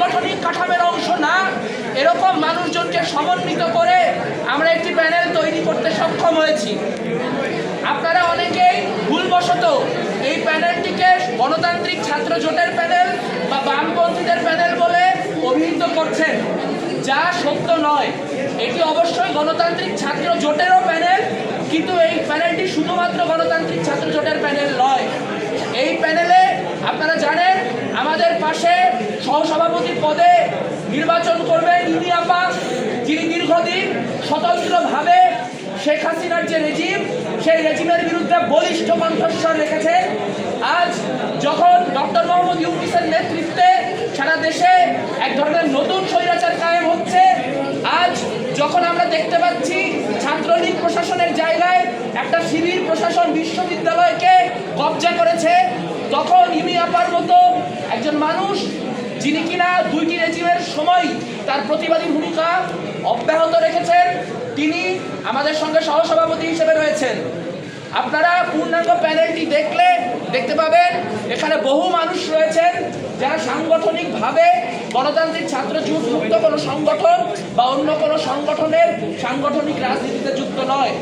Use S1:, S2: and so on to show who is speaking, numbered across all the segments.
S1: সাংগঠনিক কাঠামের অংশ না, এরকম মানুষজনকে সমন্বিত করে আমরা একটি প্যানেল তৈরি করতে সক্ষম হয়েছি। আপনারা অনেকেই ভুলবশত এই প্যানেলটিকে গণতান্ত্রিক ছাত্র জোটের প্যানেল বা বামপন্থীদের প্যানেল বলে অভিহিত করছেন, যা সত্য নয়। এটি অবশ্যই গণতান্ত্রিক ছাত্র জোটেরও প্যানেল, কিন্তু এই প্যানেলটি শুধুমাত্র গণতান্ত্রিক ছাত্র জোটের প্যানেল নয়। এই প্যানেলে আপনারা জানেন, আমাদের পাশে সহসভাপতি পদে নির্বাচন করবেন ইনি আপা, যিনি দীর্ঘদিন স্বতন্ত্রভাবে শেখ হাসিনার যে রেজিম, সেই রেজিমের বিরুদ্ধে বলিষ্ঠ কণ্ঠস্বর রেখেছেন আজ যখন ডক্টর মোহাম্মদ ইউনিসের নেতৃত্বে সারা দেশে এক ধরনের নতুন স্বৈরাচার কায়েম হচ্ছে, আজ যখন আমরা দেখতে পাচ্ছি ছাত্রলীগ প্রশাসনের জায়গায় একটা শিবির প্রশাসন বিশ্ববিদ্যালয়কে কবজা করেছে, তখন ইমি আপার মতো একজন মানুষ যিনি কিনা দুইটি রেজিমের সময় তার প্রতিবাদী ভূমিকা অব্যাহত রেখেছেন, তিনি আমাদের সঙ্গে সহসভাপতি হিসেবে রয়েছেন। আপনারা পূর্ণাঙ্গ প্যানেলটি দেখলে দেখতে পাবেন, এখানে বহু মানুষ রয়েছেন যারা সাংগঠনিকভাবে গণতান্ত্রিক ছাত্র যুক্ত কোনো সংগঠন বা অন্য কোনো সংগঠনের সাংগঠনিক রাজনীতিতে যুক্ত নয়।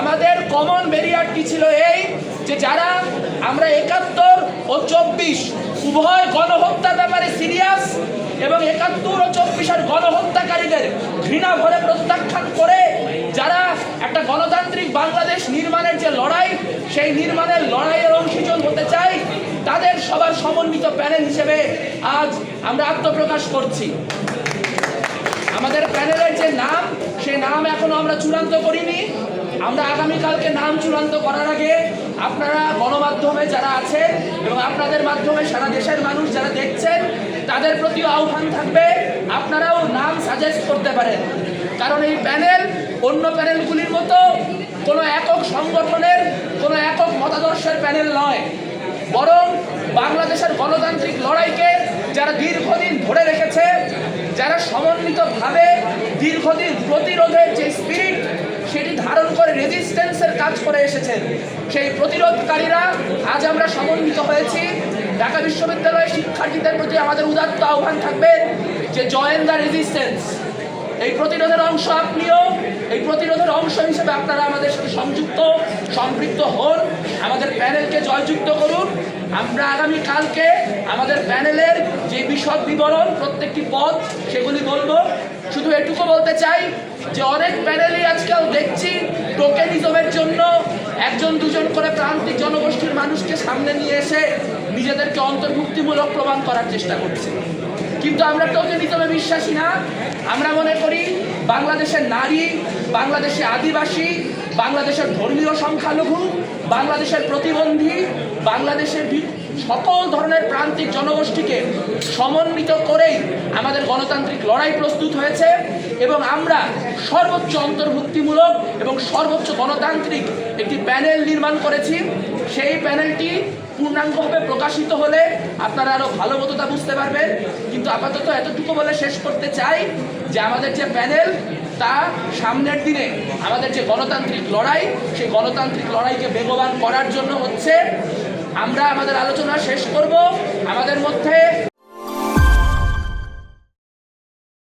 S1: আমাদের কমন ব্যারিয়ারটি ছিল এই যে যারা আমরা একাত্তর ও চব্বিশ উভয় গণহত্যার ব্যাপারে সিরিয়াস এবং একাত্তর ও চব্বিশের গণহত্যাকারীদের ঘৃণা ভরে প্রত্যাখ্যান করে যারা একটা গণতান্ত্রিক বাংলাদেশ নির্মাণের যে লড়াই, সেই নির্মাণের লড়াইয়ের অংশীজন হতে চাই, তাদের সবার সমন্বিত প্যানেল হিসেবে আজ আমরা আত্মপ্রকাশ করছি। আমাদের প্যানেলের যে নাম, সে নাম এখনও আমরা চূড়ান্ত করিনি। আমরা আগামীকালকে নাম চূড়ান্ত করার আগে আপনারা গণমাধ্যমে যারা আছেন এবং আপনাদের মাধ্যমে সারা দেশের মানুষ যারা দেখছেন, তাদের প্রতিও আহ্বান থাকবে, আপনারাও নাম সাজেস্ট করতে পারেন। কারণ এই প্যানেল অন্য প্যানেলগুলির মতো কোনো একক সংগঠনের, কোনো একক মতাদর্শের প্যানেল নয়। বরং বাংলাদেশের গণতান্ত্রিক লড়াইকে যারা দীর্ঘদিন ধরে রেখেছে, যারা সমন্বিতভাবে দীর্ঘদিন প্রতিরোধের যে স্পিরিট সেটি ধারণ করে রেজিস্ট্যান্সের কাজ করে এসেছেন সেই প্রতিরোধকারীরা আজ আমরা সমন্বিত হয়েছি। ঢাকা বিশ্ববিদ্যালয়ের শিক্ষার্থীদের প্রতি আমাদের উদাত্ত আহ্বান থাকবে যে জয়েন দ্য রেজিস্ট্যান্স এই প্রতিরোধের অংশ আপনিও, এই প্রতিরোধের অংশ হিসেবে আপনারা আমাদের সাথে সংযুক্ত, সম্পৃক্ত হন। আমাদের প্যানেলকে জয়যুক্ত করুন। আমরা আগামী কালকে আমাদের প্যানেলের যে বিশদ বিবরণ, প্রত্যেকটি পদ, সেগুলি বলব। শুধু এটুকু বলতে চাই যে অনেক প্যানেলই আজকাল দেখছি টোকেনিজমের জন্য একজন দুজন করে প্রান্তিক জনগোষ্ঠীর মানুষকে সামনে নিয়ে এসে নিজেদেরকে অন্তর্ভুক্তিমূলক প্রমাণ করার চেষ্টা করছে। কিন্তু আমরা টোকেনিজমে বিশ্বাসী না। আমরা মনে করি বাংলাদেশের নারী, বাংলাদেশের আদিবাসী, বাংলাদেশের ধর্মীয় সংখ্যালঘু, বাংলাদেশের প্রতিবন্ধী, বাংলাদেশের সকল ধরনের প্রান্তিক জনগোষ্ঠীকে সমন্বিত করেই আমাদের গণতান্ত্রিক লড়াই প্রস্তুত হয়েছে এবং আমরা সর্বোচ্চ অন্তর্ভুক্তিমূলক এবং সর্বোচ্চ গণতান্ত্রিক একটি প্যানেল নির্মাণ করেছি। সেই প্যানেলটি পূর্ণাঙ্গভাবে প্রকাশিত হলে আপনারা আরও ভালো মতো তা বুঝতে পারবেন। কিন্তু আপাতত এতটুকু বলে শেষ করতে চাই যে আমাদের যে প্যানেল, তা সামনের দিনে আমাদের যে গণতান্ত্রিক লড়াই, সেই গণতান্ত্রিক লড়াইকে বেগবান করার জন্য হচ্ছে আমরা আমাদের আলোচনা শেষ করব। আমাদের মধ্যে